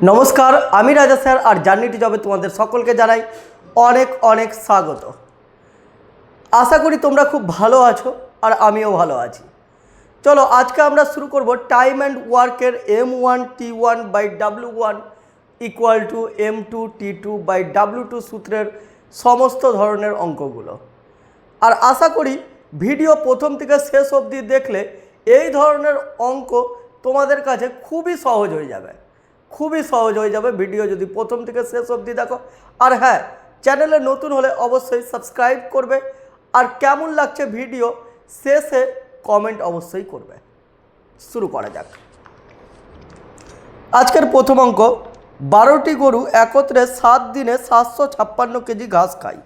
নমস্কার, আমি রাজা স্যার আর জার্নিটি জবে তোমাদের সকলকে জানাই অনেক অনেক স্বাগত। আশা করি তোমরা খুব ভালো আছো আর আমিও ভালো আছি। চলো, আজকে আমরা শুরু করব টাইম অ্যান্ড ওয়ার্কের M one T one by W one equal to M two T two by W two সূত্রের সমস্ত ধরনের অঙ্কগুলো। আর আশা করি ভিডিও প্রথম থেকে শেষ অবধি দেখলে এই ধরনের অঙ্ক তোমাদের কাছে খুবই সহজ হয়ে যাবে। খুবই সহজ হয়ে যাবে ভিডিও যদি প্রথম থেকে শেষ অবধি দেখো। আর হ্যাঁ চ্যানেলে নতুন হলে অবশ্যই সাবস্ক্রাইব করবে। আর কেমন লাগছে ভিডিও, শেষে কমেন্ট অবশ্যই করবে। শুরু করা যাক। আজকের প্রথম অঙ্ক, বারোটি গরু একত্রে সাত দিনে সাতশো ছাপ্পান্ন কেজি ঘাস খায়।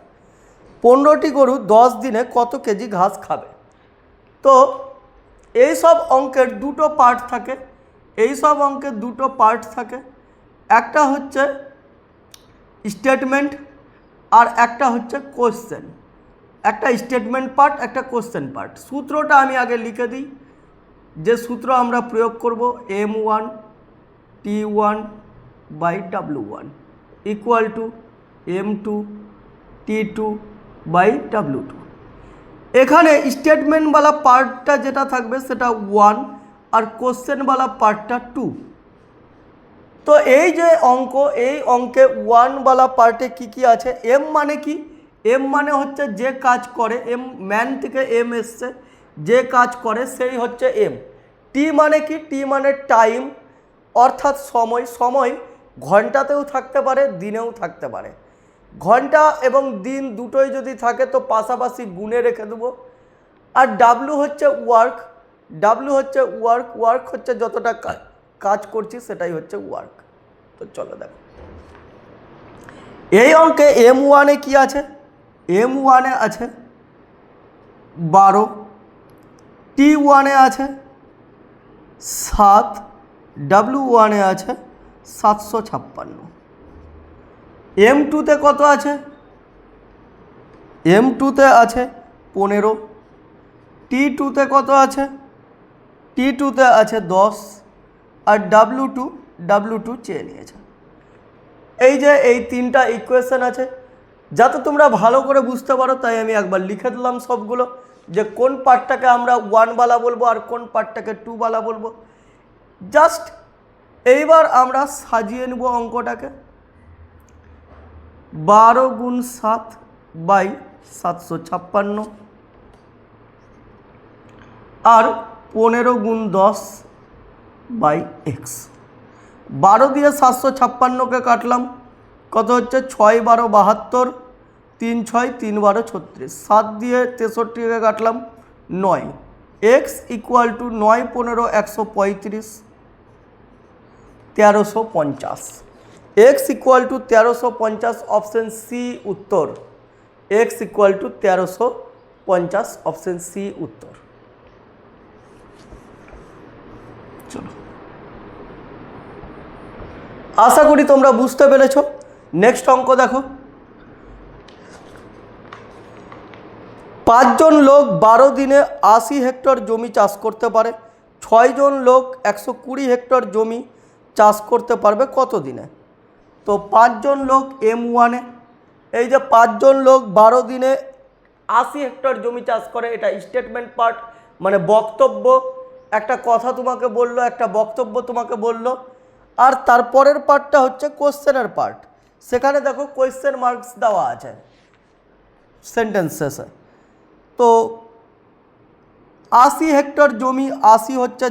পনেরোটি গরু দশ দিনে কত কেজি ঘাস খাবে? তো এই সব অঙ্কের দুটো পার্ট থাকে। এই সব অঙ্কের দুটো পার্ট থাকে। একটা হচ্ছে স্টেটমেন্ট আর একটা হচ্ছে কোশ্চেন একটা স্টেটমেন্ট পার্ট একটা কোশ্চেন পার্ট সূত্রটা আমি আগে লিখে দিই। যে সূত্র আমরা প্রয়োগ করব M one T one by W one equal to M two T two by W two এখানে স্টেটমেন্টওয়ালা পার্টটা যেটা থাকবে সেটা ওয়ান আর কোশ্চেনওয়ালা পার্টটা টু তো এই যে অঙ্ক, এই অঙ্কে ওয়ানওয়ালা পার্টে কি কি আছে? এম মানে কি? এম মানে হচ্ছে যে কাজ করে এম ম্যান থেকে এম এসছে, যে কাজ করে সেই হচ্ছে এম টি মানে কি? টি মানে টাইম অর্থাৎ সময়। সময় ঘন্টাতেও থাকতে পারে, দিনেও থাকতে পারে। ঘণ্টা এবং দিন দুটোই যদি থাকে, তো পাশাপাশি গুণে রেখে দেবো। আর ডাব্লু হচ্ছে ওয়ার্ক ডাব্লু হচ্ছে ওয়ার্ক ওয়ার্ক হচ্ছে যতটা কাজ করছি সেটাই হচ্ছে ওয়ার্ক তো চলো দেখো। এই অঙ্কে এম ওয়ানে কি আছে? এম ওয়ানে আছে বারো টি ওয়ানে আছে সাত ডাব্লু ওয়ানে আছে সাতশো ছাপ্পান্ন। এম টুতে কত আছে? এম টুতে আছে পনেরো টি টুতে কত আছে টি টুতে আছে দশ আর ডাব্লু টু ডাব্লু টু চেয়ে নিয়েছে। এই যে এই তিনটা ইকুয়েশন আছে, যাতে তোমরা ভালো করে বুঝতে পারো, তাই আমি একবার লিখে দিলাম সবগুলো, যে কোন পার্টটাকে আমরা ওয়ানওয়ালা বলব আর কোন পার্টটাকে টুওয়ালা বলব। জাস্ট এইবার আমরা সাজিয়ে নেব অঙ্কটাকে। বারো গুণ সাত বাই সাতশো ছাপ্পান্ন। আর পনেরো গুণ দশ বাই এক্স। বারো দিয়ে সাতশো ছাপ্পান্নকে কাটলাম। কত হচ্ছে? ছয় বারো বাহাত্তর, তিন ছয় তিন বারো ছত্রিশ। সাত দিয়ে তেষট্টিকে কাটলাম, নয়। এক্স ইকুয়াল টু নয় পনেরো একশো পঁয়ত্রিশ, তেরোশো পঞ্চাশ। এক্স ইকুয়াল টু তেরোশো পঞ্চাশ অপশন সি উত্তর। এক্স ইকুয়াল টু তেরোশো পঞ্চাশ অপশন সি উত্তর। আশা করি তোমরা বুঝতে পেরেছ। নেক্সট অঙ্ক দেখো। পাঁচজন লোক বারো দিনে আশি হেক্টর জমি চাষ করতে পারে। ছয়জন লোক একশো কুড়ি হেক্টর জমি চাষ করতে পারবে কত দিনে? তো পাঁচজন লোক এম ওয়ানে এই যে পাঁচজন লোক বারো দিনে আশি হেক্টর জমি চাষ করে, এটা স্টেটমেন্ট পার্ট মানে বক্তব্য। একটা কথা তোমাকে বলল, একটা বক্তব্য তোমাকে বলল আর তারপরের পার্টটা হচ্ছে কোশ্চেনের পার্ট। সেখানে দেখো কোয়েশ্চেন মার্কস দেওয়া আছে। সেন্টেন্স শেষে তো আশি হেক্টর জমি, আশি হচ্ছে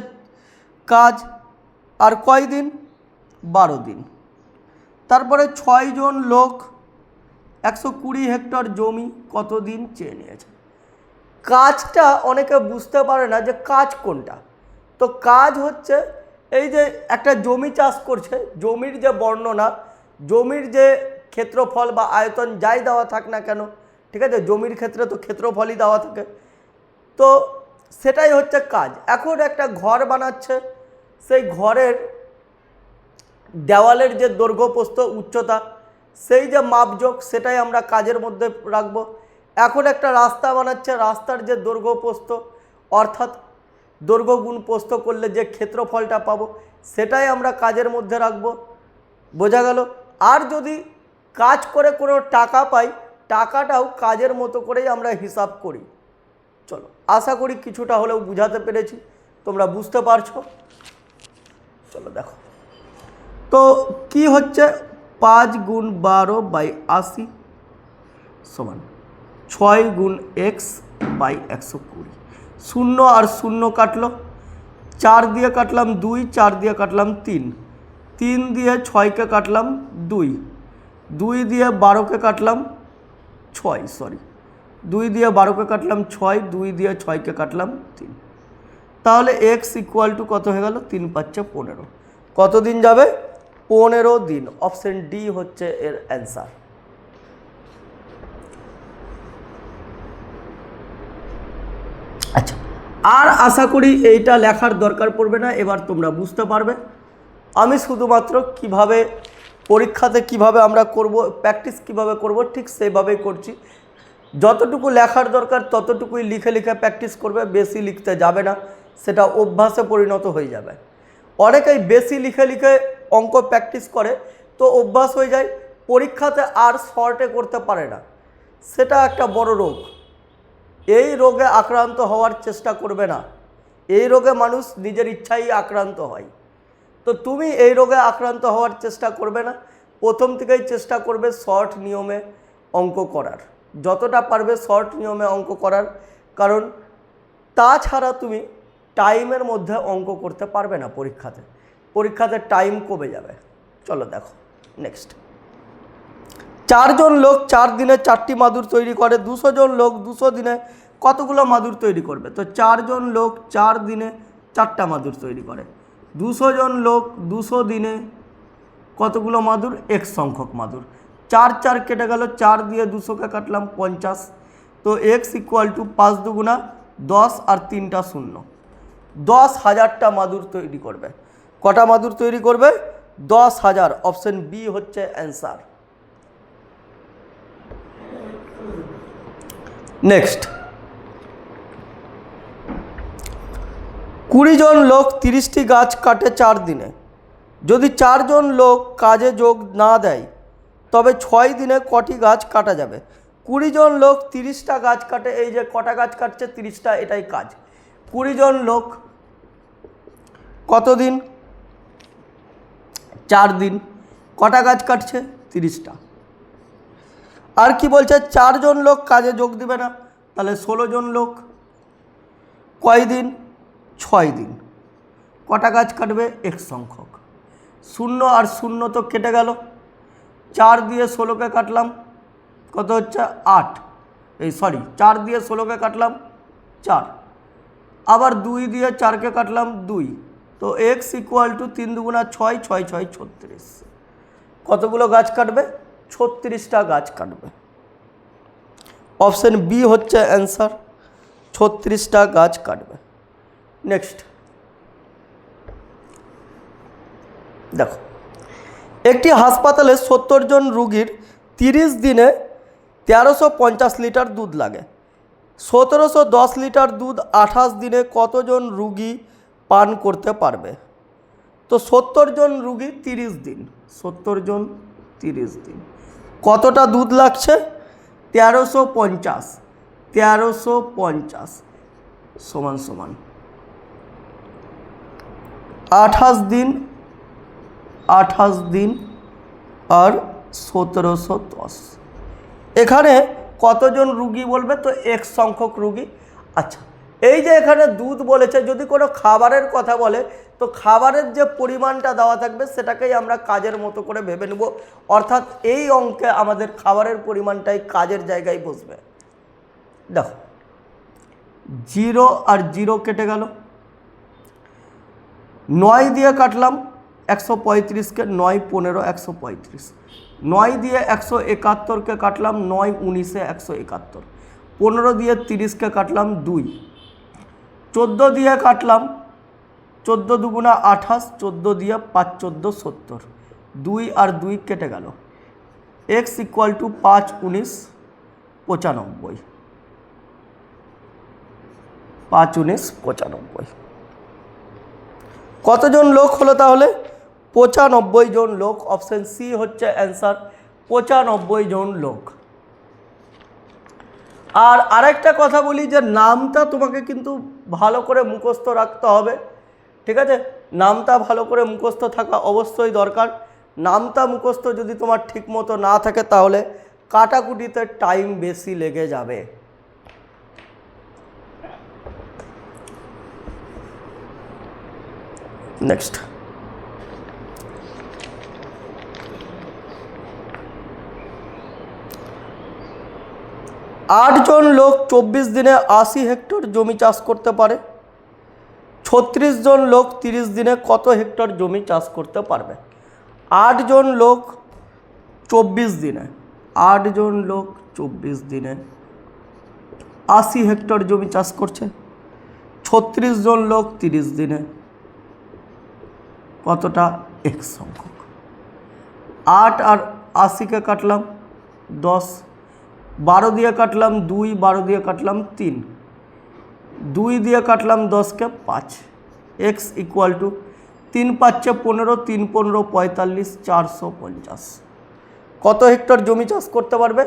কাজ, আর কয় দিন? বারো দিন। তারপরে ছয়জন লোক, একশো কুড়ি হেক্টর জমি কতদিন চেয়ে নিয়েছে? কাজটা অনেকে বুঝতে পারে না যে কাজ কোনটা। তো কাজ হচ্ছে এই যে একটা জমি চাষ করছে, জমির যে বর্ণনা, জমির যে ক্ষেত্রফল বা আয়তন যাই দেওয়া থাক না কেন, ঠিক আছে, জমির ক্ষেত্রে তো ক্ষেত্রফলই দেওয়া থাকে। তো সেটাই হচ্ছে কাজ। এখন একটা ঘর বানাচ্ছে, সেই ঘরের দেওয়ালের যে দৈর্ঘ্য প্রস্থ উচ্চতা, সেই যে মাপজোক সেটাই আমরা কাজের মধ্যে রাখব। এখন একটা রাস্তা বানাচ্ছে, রাস্তার যে দৈর্ঘ্য প্রস্থ অর্থাৎ দৈর্ঘ্য গুণ প্রস্থ করলে যে ক্ষেত্রফলটা পাবো, সেটাই আমরা কাজের মধ্যে রাখব। বোঝা গেল? আর যদি কাজ করে কোনো টাকা পাই, টাকাটাও কাজের মতো করেই আমরা হিসাব করি। চলো, আশা করি কিছুটা হলেও বুঝাতে পেরেছি। তোমরা বুঝতে পারছ? চলো দেখো। তো কি হচ্ছে? পাঁচ গুণ বারো বাই আশি সমান ছয় গুণ এক্স বাই একশো কুড়ি। শূন্য আর শূন্য কাটলো। চার দিয়ে কাটলাম দুই, চার দিয়ে কাটলাম তিন। তিন দিয়ে ছয়কে কাটলাম দুই। দুই দিয়ে বারোকে কাটলাম ছয় সরি দুই দিয়ে বারোকে কাটলাম ছয়, দুই দিয়ে ছয়কে কাটলাম তিন। তাহলে এক্স ইকুয়াল টু কত হয়ে গেল? তিন পাচ্ছে পনেরো। কত দিন যাবে? পনেরো দিন। অপশন ডি হচ্ছে এর অ্যান্সার আচ্ছা আর আশা করি এইটা লেখার দরকার পড়বে না, এবার তোমরা বুঝতে পারবে। আমি শুধুমাত্র কীভাবে পরীক্ষাতে কীভাবে আমরা করব, প্র্যাকটিস কীভাবে করব, ঠিক সেভাবেই করছি। যতটুকু লেখার দরকার, ততটুকুই লিখে লিখে প্র্যাকটিস করবে, বেশি লিখতে যাবে না, সেটা অভ্যাসে পরিণত হয়ে যাবে। অনেকেই বেশি লিখে লিখে অঙ্ক প্র্যাকটিস করে, তো অভ্যাস হয়ে যায়, পরীক্ষাতে আর শর্টে করতে পারে না। সেটা একটা বড় রোগ। এই রোগে আক্রান্ত হওয়ার চেষ্টা করবে না। এই রোগে মানুষ নিজের ইচ্ছাই আক্রান্ত হয়। তো তুমি এই রোগে আক্রান্ত হওয়ার চেষ্টা করবে না। প্রথম থেকেই চেষ্টা করবে শর্ট নিয়মে অঙ্ক করার। যতটা পারবে শর্ট নিয়মে অঙ্ক করার। কারণ তাছাড়া তুমি টাইমের মধ্যে অঙ্ক করতে পারবে না পরীক্ষাতে। পরীক্ষাতে টাইম কমে যাবে। চলো দেখো নেক্সট চারজন লোক চার দিনে চারটি মাদুর তৈরি করে। দুশো জন লোক দুশো দিনে কতগুলো মাদুর তৈরি করবে? তো চারজন লোক চার দিনে চারটা মাদুর তৈরি করে। দুশো জন লোক দুশো দিনে কতগুলো মাদুর? এক সংখ্যক মাদুর। চার চার কেটে গেল, চার দিয়ে দুশোকে কাটলাম পঞ্চাশ। তো এক্স ইকুয়াল টু পাঁচ দুগুণা দশ আর তিনটা শূন্য। দশ হাজারটা মাদুর তৈরি করবে। কটা মাদুর তৈরি করবে? দশ হাজার। অপশন বি হচ্ছে অ্যান্সার নেক্সট কুড়ি জন লোক তিরিশটি গাছ কাটে চার দিনে। যদি চারজন লোক কাজে যোগ না দেয়, তবে ছয় দিনে কটি গাছ কাটা যাবে। কুড়ি জন লোক তিরিশটা গাছ কাটে, এই যে কটা গাছ কাটছে তিরিশটা, এটাই কাজ। কুড়ি জন লোক কতদিন? চার দিন। কটা গাছ কাটছে? তিরিশটা। আর কি বলছে? চারজন লোক কাজে যোগ দিবে না, তাহলে ষোলো জন লোক কয় দিন ছয় দিন। কটা গাছ কাটবে? এক সংখ্যক। শূন্য আর শূন্য তো কেটে গেল। চার দিয়ে ষোলোকে কাটলাম। কত হচ্ছে? আট। এই সরি চার দিয়ে ষোলোকে কাটলাম। চার। আবার দুই দিয়ে চারকে কাটলাম দুই। তো এক্স ইকুয়াল টু তিন দুগুণা ছয় ছয় ছয়, ছত্রিশ। কতগুলো গাছ কাটবে? ছত্রিশটা গাছ কাটবে। অপশন বি হচ্ছে অ্যান্সার ছত্রিশটা গাছ কাটবে। নেক্সট। দেখো, একটি হাসপাতালে সত্তর জন রুগীর তিরিশ দিনে তেরোশো পঞ্চাশ লিটার দুধ লাগে। সতেরোশো দশ লিটার দুধ আঠাশ দিনে কতজন রুগী পান করতে পারবে? তো সত্তর জন রুগী তিরিশ দিন, সত্তর জন তিরিশ দিন। কতটা দুধ লাগছে? তেরোশো পঞ্চাশ তেরোশো পঞ্চাশ, সমান সমান। আঠাশ দিন আঠাশ দিন আর সতেরোশো দশ। এখানে কতজন রুগী বলবে? তো এক সংখ্যক রুগী। আচ্ছা এই যে এখানে দুধ বলেছে, যদি কোনো খাবারের কথা বলে, তো খাবারের যে পরিমাণটা দেওয়া থাকবে, সেটাকেই আমরা কাজের মতো করে ভেবে নেব। অর্থাৎ এই অঙ্কে আমাদের খাবারের পরিমাণটাই কাজের জায়গায় বসবে। দেখো, জিরো আর জিরো কেটে গেল। নয় দিয়ে কাটলাম একশো পঁয়ত্রিশকে, নয় পনেরো একশো পঁয়ত্রিশ। নয় দিয়ে একশো একাত্তরকে কাটলাম, নয় উনিশে একশো একাত্তর। পনেরো দিয়ে তিরিশকে কাটলাম, দুই। চোদ্দ দিয়ে কাটলাম, চোদ্দ দুগুণা আঠাশ, চোদ্দ দিয়ে পাঁচ চোদ্দ সত্তর। দুই আর দুই কেটে গেল। এক্স ইকুয়াল টু পাঁচ উনিশ, পঁচানব্বই। পাঁচ উনিশ, পঁচানব্বই। কতজন লোক হলো তাহলে? পঁচানব্বই জন লোক। অপশন সি হচ্ছে অ্যান্সার, পঁচানব্বই জন লোক। আর আরেকটা কথা বলি যে নামটা তোমাকে কিন্তু ভালো করে মুখস্থ রাখতে হবে, ঠিক আছে? নামটা ভালো করে মুখস্থ থাকা অবশ্যই দরকার। নামটা মুখস্থ যদি তোমার ঠিক মতো না থাকে তাহলে কাটাকুটিতে টাইম বেশি লেগে যাবে। নেক্সট আটজন লোক চব্বিশ দিনে আশি হেক্টর জমি চাষ করতে পারে। ছত্রিশ জন লোক তিরিশ দিনে কত হেক্টর জমি চাষ করতে পারবে? আটজন লোক চব্বিশ দিনে, আটজন লোক চব্বিশ দিনে আশি হেক্টর জমি চাষ করছে। ছত্রিশ জন লোক তিরিশ দিনে কতটা এক সংখ্যক আট আর আশিকে কাটলাম, দশ। বারো দিয়ে কাটলাম দুই, বারো দিয়ে কাটলাম তিন। দুই দিয়ে কাটলাম দশকে পাঁচ। এক্স ইকুয়াল টু তিন পাঁচে পনেরো, তিন পনেরো পঁয়তাল্লিশ, চারশো পঞ্চাশ। কত হেক্টর জমি চাষ করতে পারবে?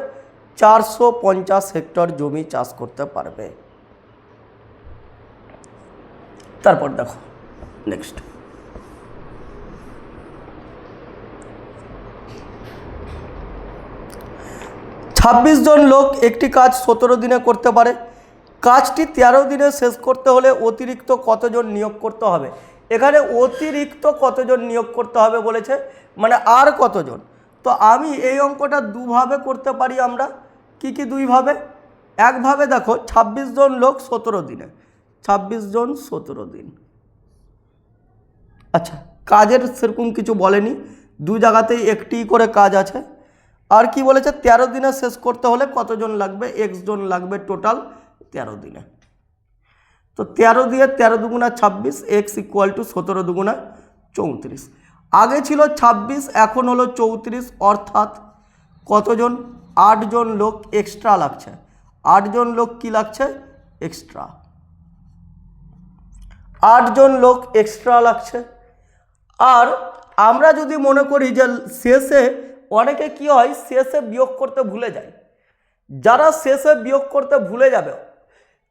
চারশো পঞ্চাশ হেক্টর জমি চাষ করতে পারবে। তারপর দেখো নেক্সট ছাব্বিশ জন লোক একটি কাজ সতেরো দিনে করতে পারে। কাজটি তেরো দিনে শেষ করতে হলে অতিরিক্ত কতজন নিয়োগ করতে হবে? এখানে অতিরিক্ত কতজন নিয়োগ করতে হবে বলেছে মানে আর কতজন? তো আমি এই অঙ্কটা দুভাবে করতে পারি আমরা। কি কি দুইভাবে? একভাবে দেখো, ছাব্বিশ জন লোক সতেরো দিনে। ছাব্বিশ জন সতেরো দিন। আচ্ছা কাজের সেরকম কিছু বলেনি। দু জায়গাতেই একটি করে কাজ আছে। আর কি বলেছে? তেরো দিনে শেষ করতে হলে কতজন লাগবে? জন লাগবে টোটাল তেরো দিনে। তো তেরো দিয়ে তেরো দুগুণা ছাব্বিশ এক্স ইকুয়াল টু সতেরো দুগুণা চৌত্রিশ। আগে ছিল ছাব্বিশ, এখন হলো চৌত্রিশ, অর্থাৎ কতজন? আটজন লোক এক্সট্রা লাগছে। আটজন লোক কি লাগছে? এক্সট্রা আটজন লোক এক্সট্রা লাগছে। আর আমরা যদি মনে করি যে শেষে অনেকে কি হয়, শেষে বিয়োগ করতে ভুলে যায়। যারা শেষে বিয়োগ করতে ভুলে যাবে,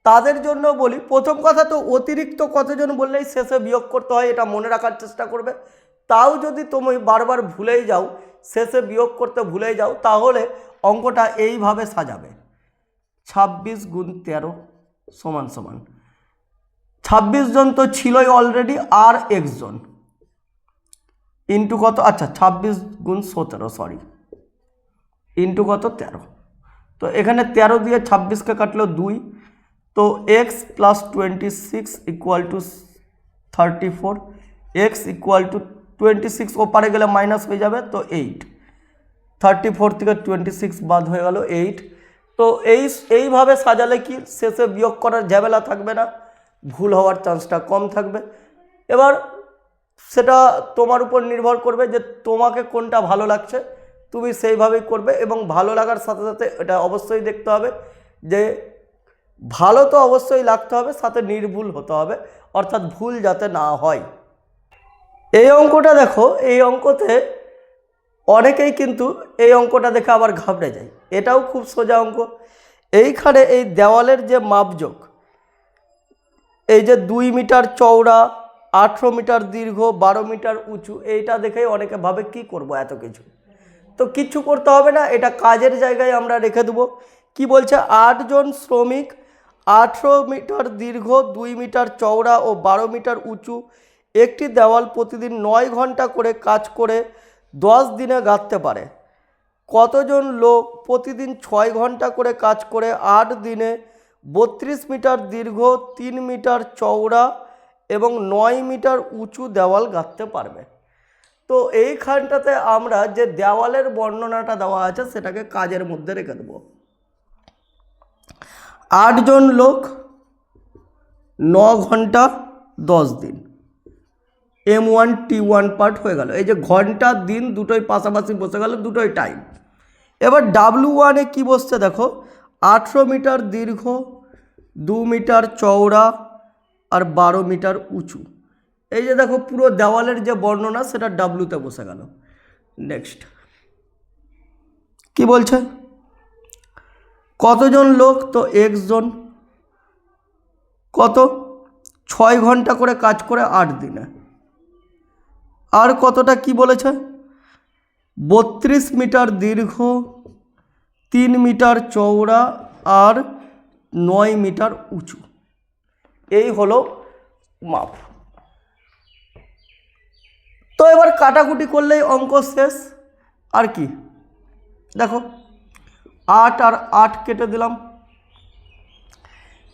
তাদের জন্য বলি, প্রথম কথা তো অতিরিক্ত কতজন বললেই শেষে বিয়োগ করতে হয়, এটা মনে রাখার চেষ্টা করবে। তাও যদি তুমি বারবার ভুলেই যাও, শেষে বিয়োগ করতে ভুলে যাও, তাহলে অঙ্কটা এইভাবে সাজাবে। ছাব্বিশ গুণ তেরো সমান সমান। ছাব্বিশ জন তো ছিলই অলরেডি আর একজন। জন ইন্টু কত? আচ্ছা ছাব্বিশ গুণ সতেরো সরি ইন্টু কত? তেরো। তো এখানে তেরো দিয়ে ছাব্বিশকে কাটলো দুই। তো X plus twenty six equal to thirty four X equal to twenty six ওপারে গেলে মাইনাস হয়ে যাবে, তো এইট থার্টি ফোর থেকে টোয়েন্টি সিক্স বাদ হয়ে গেল এইট তো এই, এইভাবে সাজালে কি? শেষে বিয়োগ করার ঝামেলা থাকবে না। ভুল হওয়ার চান্সটা কম থাকবে। এবার সেটা তোমার উপর নির্ভর করবে যে তোমাকে কোনটা ভালো লাগছে। তুমি সেইভাবেই করবে এবং ভালো লাগার সাথে সাথে এটা অবশ্যই দেখতে হবে যে ভালো তো অবশ্যই লাগতে হবে, সাথে নির্ভুল হতে হবে, অর্থাৎ ভুল যাতে না হয়। এই অঙ্কটা দেখো, এই অঙ্কতে অনেকেই কিন্তু এই অঙ্কটা দেখে আবার ঘাবড়ে যায়। এটাও খুব সোজা অঙ্ক। এইখানে এই দেওয়ালের যে মাপযোগ, এই যে দুই মিটার চওড়া আঠেরো মিটার দীর্ঘ, বারো মিটার উঁচু, এইটা দেখেই অনেকে ভাবে কি করব এত কিছু। তো কিচ্ছু করতে হবে না, এটা কাজের জায়গায় আমরা রেখে দেবো। কি বলছে? আটজন শ্রমিক, আঠেরো মিটার দীর্ঘ, দুই মিটার চওড়া ও বারো মিটার উঁচু, একটি দেওয়াল প্রতিদিন নয় ঘণ্টা করে কাজ করে দশ দিনে গাঁথতে পারে। কতজন লোক প্রতিদিন ছয় ঘণ্টা করে কাজ করে আট দিনে বত্রিশ মিটার দীর্ঘ, তিন মিটার চওড়া এবং নয় মিটার উঁচু দেওয়াল গাঁথতে পারবে। তো এইখানটাতে আমরা যে দেওয়ালের বর্ণনাটা দেওয়া আছে, সেটাকে কাজের মধ্যে রেখে দেবো। আটজন লোক ন ঘণ্টা দশ দিন। M one, T one part হয়ে গেল। এই যে ঘণ্টা, দিন দুটোই পাশাপাশি বসে গেল, দুটোই টাইম। এবার ডাব্লু ওয়ানে কী বসছে দেখো? আঠেরো মিটার দীর্ঘ, দু মিটার চওড়া আর বারো মিটার উঁচু। এই যে দেখো পুরো দেওয়ালের যে বর্ণনা, সেটা ডাব্লুতে বসে গেল। নেক্সট কি বলছে? কতজন লোক? তো একজন। কত? ছয় ঘণ্টা করে কাজ করে আট দিনে। আর কতটা কি বলেছে? বত্রিশ মিটার দীর্ঘ, তিন মিটার চওড়া আর নয় মিটার উঁচু। এই হলো মাপ। তো এবার কাটাকুটি করলেই অঙ্ক শেষ। আর কি? দেখো, আট আর আট কেটে দিলাম।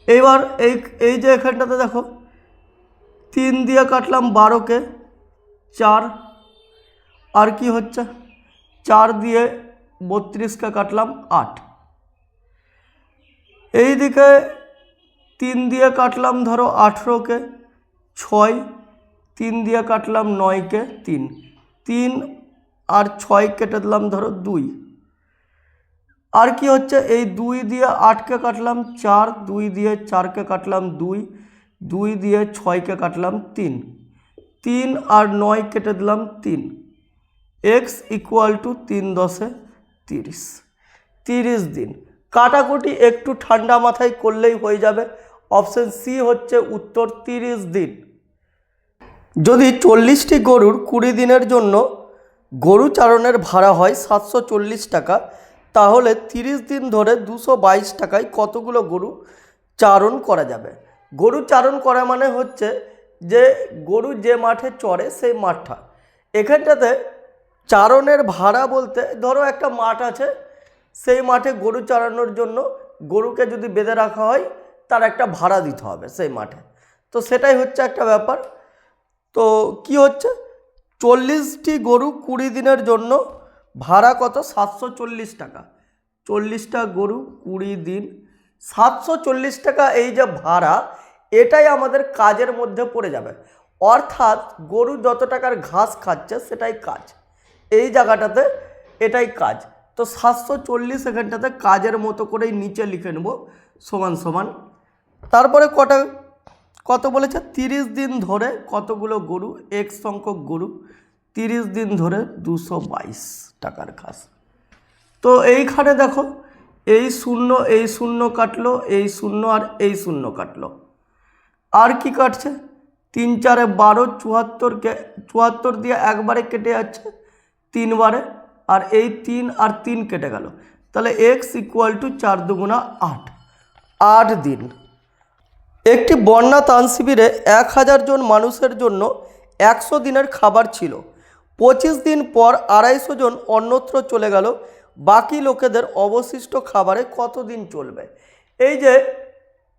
এইবার এই এই যে এখানটাতে দেখো, তিন দিয়ে কাটলাম বারোকে, চার। আর কি হচ্ছে? চার দিয়ে বত্রিশকে কাটলাম আট। এই দিকে তিন দিয়ে কাটলাম ধরো আঠেরোকে, ছয়, তিন দিয়ে কাটলাম নয়কে, তিন। তিন আর ছয় কেটে দিলাম ধরো দুই। আর কি হচ্ছে? এই দুই দিয়ে আটকে কাটলাম চার, দুই দিয়ে চারকে কাটলাম দুই দুই দিয়ে ছয়কে কাটলাম তিন। তিন আর নয় কেটে দিলাম তিন। এক্স ইকুয়াল টু তিন দশে তিরিশ। তিরিশ দিন। কাটাকুটি একটু ঠান্ডা মাথায় করলেই হয়ে যাবে। অপশন সি হচ্ছে উত্তর তিরিশ দিন। যদি চল্লিশটি গরুর কুড়ি দিনের জন্য গরু চারণের ভাড়া হয় সাতশো চল্লিশ টাকা, তাহলে তিরিশ দিন ধরে দুশো বাইশ টাকায় কতগুলো গরু চারণ করা যাবে? গরু চারণ করা মানে হচ্ছে যে গরু যে মাঠে চড়ে সেই মাঠটা। এখানটাতে চারণের ভাড়া বলতে ধরো একটা মাঠ আছে, সেই মাঠে গরু চালানোর জন্য গরুকে যদি বেঁধে রাখা হয় তার একটা ভাড়া দিতে হবে সেই মাঠে। তো সেটাই হচ্ছে একটা ব্যাপার। তো কি হচ্ছে? চল্লিশটি গরু কুড়ি দিনের জন্য ভাড়া কত? সাতশো চল্লিশ টাকা। চল্লিশটা গরু কুড়ি দিন। সাতশো চল্লিশ টাকা এই যে ভাড়া, এটাই আমাদের কাজের মধ্যে পড়ে যাবে। অর্থাৎ গরু যত টাকার ঘাস খাচ্ছে সেটাই কাজ। এই জায়গাটাতে এটাই কাজ। তো সাতশো চল্লিশ এখানটাতে কাজের মতো করেই নিচে লিখে নেব। সমান সমান তারপরে কটা, কত বলেছে? তিরিশ দিন ধরে কতগুলো গরু? এক সংখ্যক গরু। তিরিশ দিন ধরে দুশো বাইশ টাকার ঘাস। তো এইখানে দেখো, এই শূন্য এই শূন্য কাটলো, এই শূন্য আর এই শূন্য কাটলো। আর কি কাটছে? তিন চারে বারো চুয়াত্তরকে চুয়াত্তর দিয়ে একবারে কেটে যাচ্ছে তিনবারে, আর এই তিন আর তিন কেটে গেল। তাহলে এক্স ইকুয়াল টু চার দুগুণা আট। আট দিন। একটি বন্যা ত্রাণ শিবিরে এক হাজার জন মানুষের জন্য একশো দিনের খাবার ছিল। পঁচিশ দিন পর আড়াইশো জন অন্যত্র চলে গেল। বাকি লোকেদের অবশিষ্ট খাবারে কতদিন চলবে? এই যে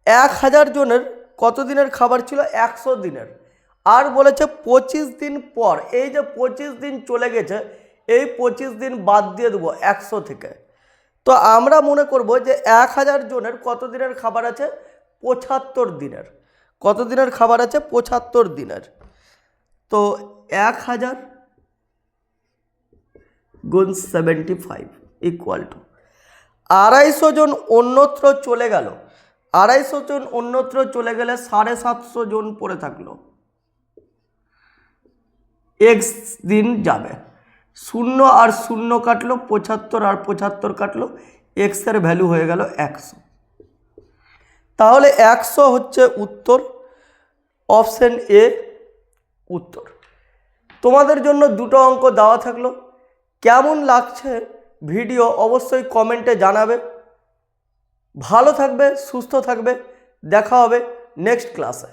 এক হাজার জনের কত দিনের খাবার ছিল? একশো দিনের। আর বলেছে পঁচিশ দিন পর, এই যে পঁচিশ দিন চলে গেছে, এই পঁচিশ দিন বাদ দিয়ে দেবো একশো থেকে। তো আমরা মনে করব যে এক হাজার জনের কত দিনের খাবার আছে? পঁচাত্তর দিনের। কত দিনের খাবার আছে? পঁচাত্তর দিনের। তো এক হাজার গুণ সেভেন্টি ফাইভ ইকুয়াল টু আড়াইশো জন অন্যত্র চলে গেল। আড়াইশো জন অন্যত্র চলে গেলে সাড়ে সাতশো জন পড়ে থাকল। এক্স দিন যাবে। শূন্য আর শূন্য কাটলো, পঁচাত্তর আর পঁচাত্তর কাটলো এক্সের ভ্যালু হয়ে গেল একশো। তাহলে একশো হচ্ছে উত্তর, অপশন এ উত্তর। তোমাদের জন্য দুটো অঙ্ক দেওয়া থাকল। কেমন লাগছে ভিডিও অবশ্যই কমেন্টে জানাবে। ভালো থাকবে, সুস্থ থাকবে। দেখা হবে নেক্সট ক্লাসে।